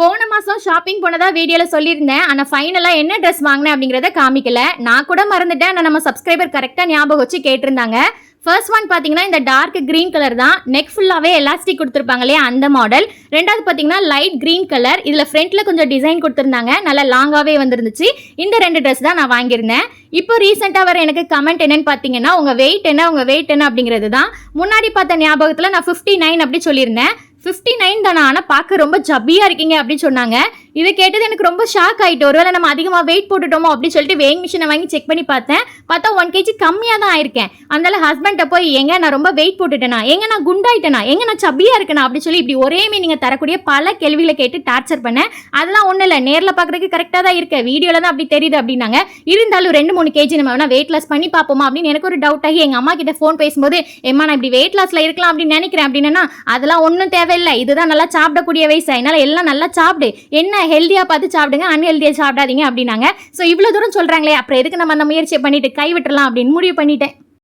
போன மாதம் ஷாப்பிங் போனதா வீடியோவில் சொல்லியிருந்தேன். ஆனால் ஃபைனலாக என்ன ட்ரெஸ் வாங்கினேன் அப்படிங்கிறத காமிக்கல. நான் கூட மறந்துட்டேன். ஆனால் நம்ம சப்ஸ்கிரைபர் கரெக்டாக ஞாபகம் வச்சு கேட்டிருந்தாங்க. ஃபர்ஸ்ட் ஒன் பார்த்தீங்கன்னா இந்த டார்க் க்ரீன் கலர் தான். நெக் ஃபுல்லாகவே எலாஸ்டிக் கொடுத்துருப்பாங்க இல்லையா அந்த மாடல் ரெண்டாவது பார்த்தீங்கன்னா லைட் க்ரீன் கலர் இதில் ஃப்ரண்ட்டில் கொஞ்சம் டிசைன் கொடுத்துருந்தாங்க. நல்லா லாங்காகவே வந்துருந்துச்சு. இந்த ரெண்டு ட்ரெஸ் தான் நான் வாங்கியிருந்தேன். இப்போ ரீசெண்டாக வர எனக்கு கமெண்ட் என்னன்னு பார்த்தீங்கன்னா உங்கள் வெயிட் என்ன உங்கள் வெயிட் என்ன அப்படிங்கிறது தான். முன்னாடி பார்த்த ஞாபகத்தில் நான் ஃபிஃப்டி நைன் அப்படி சொல்லியிருந்தேன். ஃபிஃப்டி நைன் தானே? ஆனால் பார்க்க ரொம்ப ஜப்பியாக இருக்கீங்க அப்படின்னு சொன்னாங்க. இதை கேட்டது எனக்கு ரொம்ப ஷாக் ஆகிட்டு ஒருவேளை நம்ம அதிகமாக வெயிட் போட்டுட்டோமோ அப்படின்னு சொல்லிட்டு வெயிங் மிஷினை வாங்கி செக் பண்ணி பார்த்தேன். பார்த்தா ஒன் கேஜி கம்மியாக தான் ஆயிருக்கேன். அதனால ஹஸ்பண்ட்டை போய் எங்க நான் ரொம்ப வெயிட் போட்டுட்டேனா? எங்க நான் குண்டாயிட்டேனா? எங்க நான் சப்பியாக இருக்கேனா? அப்படின்னு சொல்லி இப்படி ஒரே நீங்கள் தரக்கூடிய பல கேள்விகளை கேட்டு டார்ச்சர் பண்ணேன். அதெல்லாம் ஒன்றும் இல்லை. நேரில் பார்க்குறதுக்கு கரெக்டாக தான் இருக்கு. வீடியோவில் தான் அப்படி தெரியுது அப்படின்னாங்க. இருந்தாலும் ரெண்டு மூணு கேஜி நம்ம வேணா வெயிட் லாஸ் பண்ணி பார்ப்போமா அப்படின்னு எனக்கு ஒரு டவுட் ஆகி எங்கள் அம்மா கிட்ட ஃபோன் பேசும்போது எம்மா நான் இப்படி வெயிட் லாஸில் இருக்கலாம் அப்படின்னு நினைக்கிறேன் அப்படின்னா அதெல்லாம் ஒன்றும் தேவை இல்லை இதுதான் நல்லா சாப்பிடக்கூடிய வயசு. அதனால எல்லாம் நல்லா சாப்பிடு. என்ன ஹெல்த்தியாக பார்த்து சாப்பிடுங்க அன்ஹெல்த்தியாக சாப்பிடாதீங்க அப்படின்னாங்க. ஸோ இவ்வளோ தூரம் சொல்கிறாங்களே அப்புறம் எதுக்கு நம்ம அந்த முயற்சியை பண்ணிட்டு கை விட்டுறலாம் அப்படின்னு முடிவு பண்ணிட்டேன்.